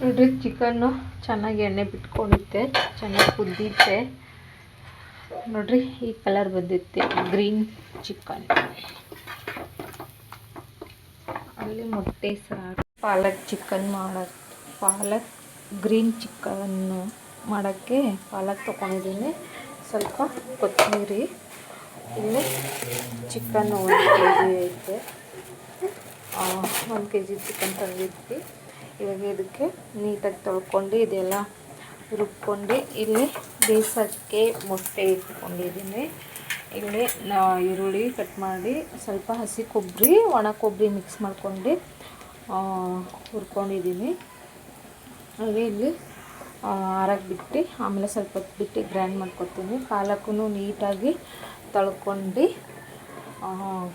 ನೋಡ್ರಿ ಚಿಕನ್ನು ಚೆನ್ನಾಗಿ ಎಣ್ಣೆ ಬಿಟ್ಕೊಂಡಿತ್ತೆ ಚೆನ್ನಾಗಿ ಕುದ್ದಿತ್ತೆ ನೋಡ್ರಿ, ಈ ಕಲರ್ ಬಂದಿತ್ತೆ ಗ್ರೀನ್ ಚಿಕನ್ ಅಲ್ಲಿ ಮೊಟ್ಟೆ ಸಾರು, ಪಾಲಕ್ ಚಿಕನ್ ಮಾಡೋದು, ಪಾಲಕ್ ಗ್ರೀನ್ ಚಿಕನ್ನು ಮಾಡೋಕ್ಕೆ ಪಾಲಕ್ ತೊಗೊಂಡಿದ್ದೀನಿ. ಸ್ವಲ್ಪ ಕೊತ್ತಂಬರಿ, ಇಲ್ಲಿ ಚಿಕನ್ ಒಂದು ಕೆ ಜಿ ಐತೆ ಒಂದು ಕೆ ಜಿ ಚಿಕನ್ ತಂದಿದ್ವಿ. ಇವಾಗ ಇದಕ್ಕೆ ನೀಟಾಗಿ ತೊಳ್ಕೊಂಡು ಇದೆಲ್ಲ ರುಬ್ಕೊಂಡು ಇಲ್ಲಿ ಬೇಯಿಸೋಕ್ಕೆ ಮೊಟ್ಟೆ ಇಟ್ಕೊಂಡಿದ್ದೀನಿ. ಇಲ್ಲಿ ನಾ ಈರುಳ್ಳಿ ಕಟ್ ಮಾಡಿ ಸ್ವಲ್ಪ ಹಸಿ ಕೊಬ್ಬರಿ, ಒಣ ಕೊಬ್ಬರಿ ಮಿಕ್ಸ್ ಮಾಡ್ಕೊಂಡು ಹುರ್ಕೊಂಡಿದ್ದೀನಿ. ಹಾಗೆ ಇಲ್ಲಿ ಆರಕ್ಕೆ ಬಿಟ್ಟು, ಆಮೇಲೆ ಸ್ವಲ್ಪ ಹೊತ್ತು ಬಿಟ್ಟು ಗ್ರೈಂಡ್ ಮಾಡ್ಕೊತೀನಿ. ಪಾಲಕ್ಕೂ ನೀಟಾಗಿ ತೊಳ್ಕೊಂಡು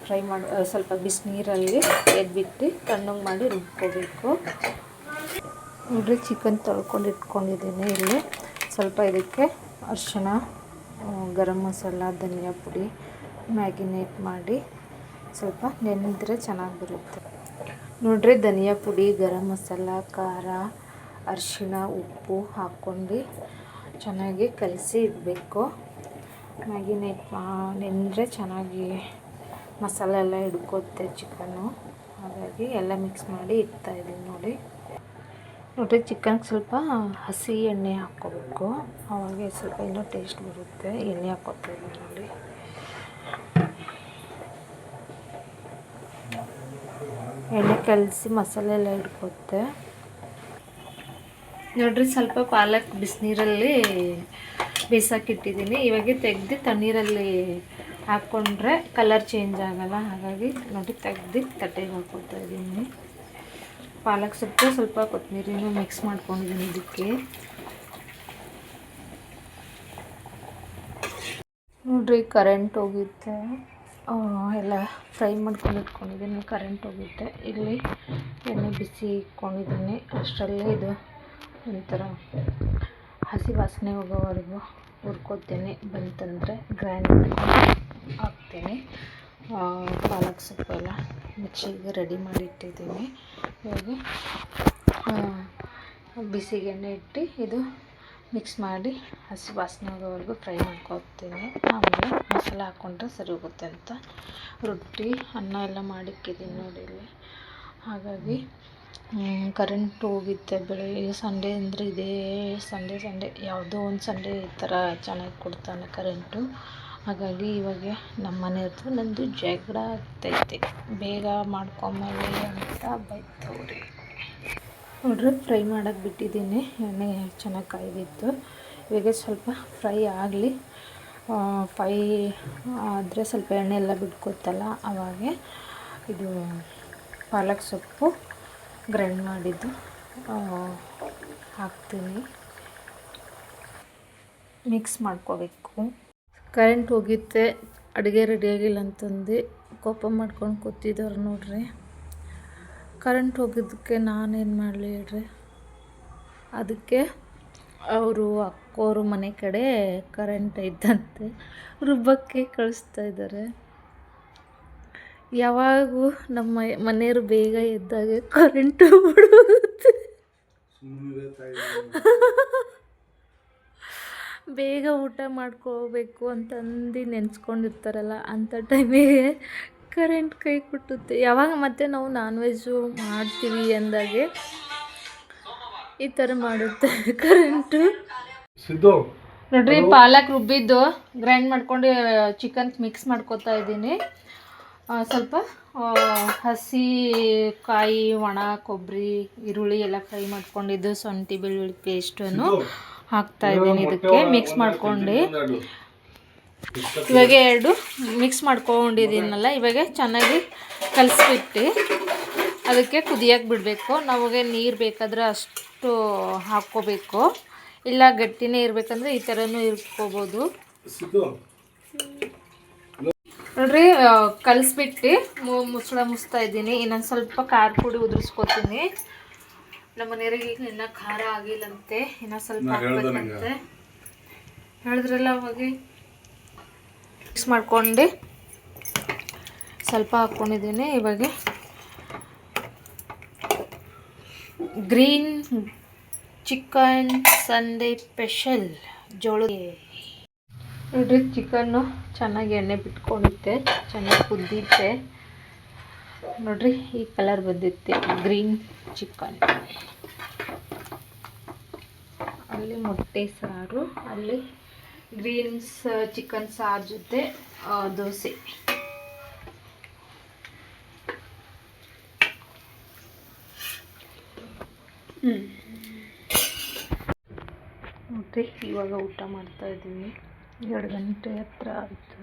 ಫ್ರೈ ಮಾಡಿ, ಸ್ವಲ್ಪ ಬಿಸಿನೀರಲ್ಲಿ ಎದ್ಬಿಟ್ಟು ತಣ್ಣಗೆ ಮಾಡಿ ರುಬ್ಕೋಬೇಕು. ನೋಡ್ರಿ ಚಿಕನ್ ತೊಳ್ಕೊಂಡು ಇಟ್ಕೊಂಡಿದ್ದೀನಿ ಇಲ್ಲಿ. ಸ್ವಲ್ಪ ಇದಕ್ಕೆ ಅರಿಶಿಣ ಆ, ಗರಂ ಮಸಾಲ ಧನಿಯಾ ಪುಡಿ ಮ್ಯಾಗಿನೇಟ್ ಮಾಡಿ ಸ್ವಲ್ಪ ನೆನೆದ್ರೆ ಚೆನ್ನಾಗಿ ಬರುತ್ತೆ. ನೋಡ್ರಿ ಧನಿಯಾ ಪುಡಿ ಗರಂ ಮಸಾಲ ಖಾರ ಅರಿಶಿಣ ಉಪ್ಪು ಹಾಕ್ಕೊಂಡು ಚೆನ್ನಾಗಿ ಕಲಸಿ ಇಡಬೇಕು. ಮ್ಯಾಗಿನೇಟ್ ಮಾ ನೆಂದರೆ ಚೆನ್ನಾಗಿ ಮಸಾಲೆ ಎಲ್ಲ ಹಿಡ್ಕೊತ್ತೆ ಚಿಕನ್ನು ಹಾಗಾಗಿ ಎಲ್ಲ ಮಿಕ್ಸ್ ಮಾಡಿ ಇಡ್ತಾಯಿದ್ದೀನಿ ನೋಡಿ. ನೋಡಿರಿ ಚಿಕನ್ಗೆ ಸ್ವಲ್ಪ ಹಸಿ ಎಣ್ಣೆ ಹಾಕ್ಕೋಬೇಕು. ಅವಾಗ ಸ್ವಲ್ಪ ಇನ್ನೂ ಟೇಸ್ಟ್ ಬರುತ್ತೆ. ಎಣ್ಣೆ ಹಾಕ್ಕೋತೀವಿ ನೋಡಿ ಎಣ್ಣೆ ಕಲಸಿ ಮಸಾಲೆ ಎಲ್ಲ ಹಿಡ್ಕೊತ್ತೆ ನೋಡ್ರಿ ಸ್ವಲ್ಪ ಪಾಲಕ್ ಬಿಸಿನೀರಲ್ಲಿ ಬೇಸಾಕಿಟ್ಟಿದ್ದೀನಿ ಇವಾಗ ತೆಗ್ದು ತಣ್ಣೀರಲ್ಲಿ ಹಾಕ್ಕೊಂಡ್ರೆ ಕಲರ್ ಚೇಂಜ್ ಆಗಲ್ಲ. ಹಾಗಾಗಿ ನೋಡಿ ತೆಗ್ದು ತಟ್ಟೆಗೆ ಹಾಕ್ಕೊತಾ ಇದ್ದೀನಿ. ಪಾಲಕ್ ಸೊಪ್ಪು ಸ್ವಲ್ಪ ಕೊತ್ತಂಬರಿನೂ ಮಿಕ್ಸ್ ಮಾಡ್ಕೊಂಡಿದ್ದೀನಿ ಇದಕ್ಕೆ. ನೋಡ್ರಿ ಕರೆಂಟ್ ಹೋಗುತ್ತೆ. ಎಲ್ಲ ಫ್ರೈ ಮಾಡ್ಕೊಂಡು ಇಟ್ಕೊಂಡಿದ್ದೀನಿ ಕರೆಂಟ್ ಹೋಗುತ್ತೆ. ಇಲ್ಲಿ ಎಣ್ಣೆ ಬಿಸಿ ಇಟ್ಕೊಂಡಿದ್ದೀನಿ. ಅಷ್ಟರಲ್ಲೇ ಇದು ಒಂಥರ ಹಸಿ ವಾಸನೆ ಹೋಗೋವರೆಗೂ ಹುರ್ಕೋತೇನೆ. ಬಂತಂದರೆ ಗ್ರೈಂಡ್ ಹಾಕ್ತೇನೆ ಹಾಕ್ತೀನಿ. ಪಾಲಕ್ ಸೊಪ್ಪೆಲ್ಲ ಮಿಕ್ಸಿಗೆ ರೆಡಿ ಮಾಡಿ ಇಟ್ಟಿದ್ದೀನಿ ಇವಾಗ ಆ, ಬಿಸಿಗೆ ಎಣ್ಣೆ ಇಟ್ಟು ಇದು ಮಿಕ್ಸ್ ಮಾಡಿ ಹಸಿ ವಾಸನೆ ಹೋಗೋವರೆಗೂ ಫ್ರೈ ಮಾಡ್ಕೊತೀನಿ ಆಮೇಲೆ ಮಸಾಲೆ ಹಾಕ್ಕೊಂಡ್ರೆ ಸರಿ ಹೋಗುತ್ತೆ ಅಂತ. ರೊಟ್ಟಿ ಅನ್ನ ಎಲ್ಲ ಮಾಡಿಕ್ಕಿದ್ದೀನಿ ನೋಡಿ ಇಲ್ಲಿ. ಹಾಗಾಗಿ ಕರೆಂಟ್ ಹೋಗಿತ್ತೆ ಬೆಳಗ್ಗೆ ಸಂಡೇ ಅಂದರೆ ಇದೇ ಸಂಡೇ ಸಂಡೇ ಯಾವುದೋ ಒಂದು ಸಂಡೇ ಈ ಥರ ಚೆನ್ನಾಗಿ ಕೊಡ್ತಾನೆ ಕರೆಂಟು ಹಾಗಾಗಿ ಇವಾಗ ನಮ್ಮ ಮನೆಯವ್ರದ್ದು ನಂದು ಜಗಳ ಆಗ್ತೈತೆ. ಬೇಗ ಮಾಡ್ಕೊಂಬಲ್ಲಿ ಅಂತ ಬೈತವ್ರಿ. ನೋಡ್ರಿ, ಫ್ರೈ ಮಾಡೋಕ್ಕೆ ಬಿಟ್ಟಿದ್ದೀನಿ. ಎಣ್ಣೆ ಚೆನ್ನಾಗಿ ಕಾಯ್ದಿತ್ತು. ಇವಾಗ ಸ್ವಲ್ಪ ಫ್ರೈ ಆಗಲಿ. ಫ್ರೈ ಆದರೆ ಸ್ವಲ್ಪ ಎಣ್ಣೆ ಎಲ್ಲ ಬಿಟ್ಕೊತಲ್ಲ ಅವಾಗ ಇದು ಪಾಲಕ್ ಸೊಪ್ಪು ಗ್ರೈಂಡ್ ಮಾಡಿದ್ದು ಹಾಕ್ತೀನಿ. ಮಿಕ್ಸ್ ಮಾಡ್ಕೋಬೇಕು. ಕರೆಂಟ್ ಹೋಗಿತ್ತೆ ಅಡುಗೆ ರೆಡಿಯಾಗಿಲ್ಲ ಅಂತಂದು ಕೋಪ ಮಾಡ್ಕೊಂಡು ಕೂತಿದ್ದವ್ರು ನೋಡ್ರಿ. ಕರೆಂಟ್ ಹೋಗಿದ್ದಕ್ಕೆ ನಾನೇನು ಮಾಡಲಿ ಹೇಳ್ರಿ? ಅದಕ್ಕೆ ಅವರು ಅಕ್ಕೋರು ಮನೆ ಕಡೆ ಕರೆಂಟ್ ಇದ್ದಂತೆ ರುಬ್ಬಕ್ಕೆ ಕಳಿಸ್ತಾ ಇದ್ದಾರೆ ಯಾವಾಗೂ ನಮ್ಮ ಮನೆಯವರು ಬೇಗ ಎದ್ದಾಗ ಕರೆಂಟು ಬಿಡುತ್ತೆ. ಬೇಗ ಊಟ ಮಾಡ್ಕೋಬೇಕು ಅಂತಂದು ನೆನೆಸ್ಕೊಂಡಿರ್ತಾರಲ್ಲ ಅಂಥ ಟೈಮಿಗೆ ಕರೆಂಟ್ ಕೈ ಕೊಟ್ಟುತ್ತೆ. ಯಾವಾಗ ಮತ್ತೆ ನಾವು ನಾನ್ ವೆಜ್ಜು ಮಾಡ್ತೀವಿ ಅಂದಾಗೆ ಈ ಥರ ಮಾಡುತ್ತೆ ಕರೆಂಟು ಸಿದ್ದು. ನೋಡ್ರಿ ಪಾಲಕ್ ರುಬ್ಬಿದ್ದು ಗ್ರೈಂಡ್ ಮಾಡ್ಕೊಂಡು ಚಿಕನ್ ಮಿಕ್ಸ್ ಮಾಡ್ಕೊತಾ ಇದ್ದೀನಿ. ಸ್ವಲ್ಪ ಹಸಿ ಕಾಯಿ ಒಣ ಕೊಬ್ಬರಿ ಈರುಳ್ಳಿ ಎಲ್ಲ ಫ್ರೈ ಮಾಡ್ಕೊಂಡಿದ್ದು ಶುಂಠಿ ಬೆಳ್ಳುಳ್ಳಿ ಪೇಸ್ಟನ್ನು ಹಾಕ್ತಾ ಇದ್ದೀನಿ ಇದಕ್ಕೆ. ಮಿಕ್ಸ್ ಮಾಡ್ಕೊಂಡು. ಇವಾಗ ಎರಡು ಮಿಕ್ಸ್ ಮಾಡ್ಕೊಂಡಿದ್ದೀನಲ್ಲ ಇವಾಗ ಚೆನ್ನಾಗಿ ಕಲಿಸ್ಬಿಟ್ಟು ಅದಕ್ಕೆ ಕುದಿಯಕ್ಕೆ ಬಿಡಬೇಕು. ನಮಗೆ ನೀರು ಬೇಕಾದ್ರೆ ಅಷ್ಟು ಹಾಕ್ಕೋಬೇಕು. ಇಲ್ಲ ಗಟ್ಟಿನೇ ಇರಬೇಕಂದ್ರೆ ಈ ಥರನೂ ಇರ್ಕೋಬೋದು ನೋಡ್ರಿ ಕಲಿಸ್ಬಿಟ್ಟು ಮುಚ್ಚಳ ಮುಚ್ತಾ ಇದ್ದೀನಿ. ಇನ್ನೊಂದು ಸ್ವಲ್ಪ ಖಾರ ಪುಡಿ ಉದುರಿಸ್ಕೊತೀನಿ. ನಮ್ಮ ಮನೆಯವರಿಗೆ ಈಗ ಇನ್ನೂ ಖಾರ ಆಗಿಲ್ಲಂತೆ ಇನ್ನೂ ಸ್ವಲ್ಪ ಹಾಕ್ಬೇಕಂತೆ. ಹೇಳಿದ್ರಲ್ಲ ಅವಾಗ? ಮಿಕ್ಸ್ ಮಾಡ್ಕೊಂಡು ಸ್ವಲ್ಪ ಹಾಕ್ಕೊಂಡಿದ್ದೀನಿ ಇವಾಗ. ಗ್ರೀನ್ ಚಿಕನ್ ಸಂಡೇ ಸ್ಪೆಷಲ್ ಜೋಳಿಗೆ ನೋಡ್ರಿ ಚಿಕನ್ನು ಚೆನ್ನಾಗಿ ಎಣ್ಣೆ ಬಿಟ್ಕೊಂಡಿದ್ದೆ ಚೆನ್ನಾಗಿ ಕುದ್ದೈತೆ ನೋಡ್ರಿ, ಈ ಕಲರ್ ಬಂದಿತ್ತೆ ಗ್ರೀನ್ ಚಿಕನ್ ಅಲ್ಲಿ ಮೊಟ್ಟೆ ಸಾರು, ಅಲ್ಲಿ ಗ್ರೀನ್ಸ್ ಚಿಕನ್ ಸಾರು ಜೊತೆ ದೋಸೆ. ದೋಸೆ ನೋಡ್ರಿ, ಇವಾಗ ಊಟ ಮಾಡ್ತಾ ಇದ್ದೀವಿ ಎರಡು ಗಂಟೆ ಹತ್ರ ಆಯಿತು.